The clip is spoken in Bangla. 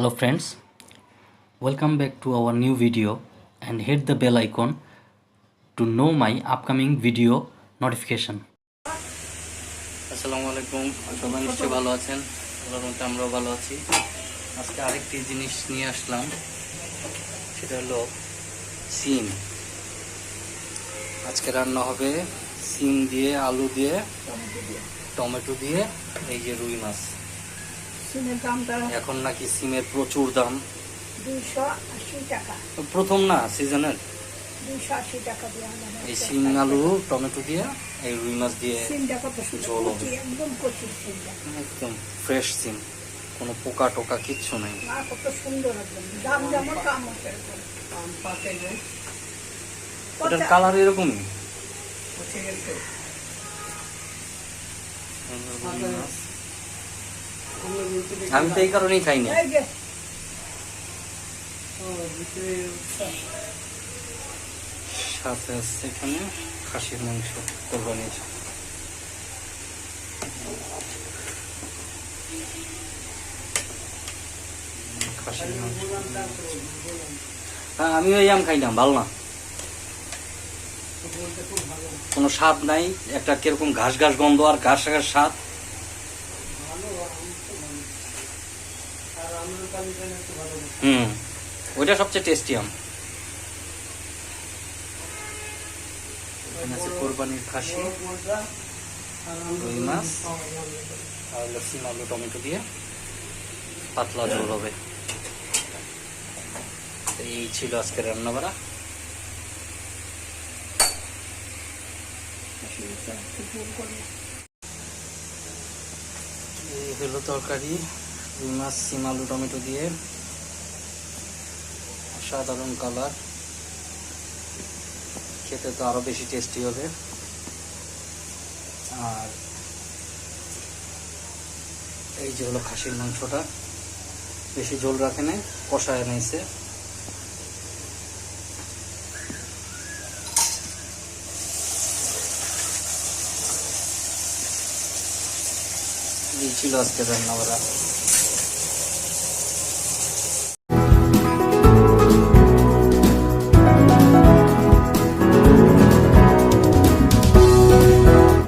Hello friends, welcome back to our new video and hit the bell icon to know my upcoming video notification. আসসালামু আলাইকুম। সবাই নিশ্চয়ই ভালো আছেন। আল্লাহর আমরাও ভালো আছি। আজকে আরেকটি জিনিস নিয়ে আসলাম। সেটা হলো সিম। আজকে রান্না হবে সিম দিয়ে আলু দিয়ে টমেটো দিয়ে এই যে রুই মাছ। সিমের দামটা এখন নাকি সিমের প্রচুর দাম। দুইশো আশি টাকা। প্রথম না সিজনের দুইশো আশি টাকা দিয়ে এই সিম আলু টমেটো দিয়ে এই রুই মাছ দিয়ে ঝোল একদম কচি সিমটা। একদম ফ্রেশ সিম। কোনো পোকা টোকা কিচ্ছু নাই। কত সুন্দর একদম। দাম যেমন কাম হচ্ছে এরকম। ওটার কালার এরকমই? মাছ। আমি তো এই কারণেই খাই না। সাথে আছে এখানে খাসির মাংস কোরবানির খাসির মাংস। হ্যাঁ আমিও এই আম খাই না ভালো না। কোনো স্বাদ নাই একটা কীরকম ঘাস ঘাস গন্ধ আর ঘাস ঘাস স্বাদ। হুম ওইটা সবচেয়ে টেস্টি আম। আছে কোরবানির খাসি রুই মাছ আর আলু টমেটো দিয়ে পাতলা ঝোল হবে। এই ছিল আজকের রান্না বাড়া এই হলো তরকারি। রুই মাছ, সিম, আলু, টমেটো দিয়ে। সাধারণ কালার খেতে তো আরও বেশি টেস্টি হবে। আর এই যে হলো খাসির মাংসটা, বেশি জল রাখে নাই, কষায় নিয়েছে ছিল আজকে রান্না করা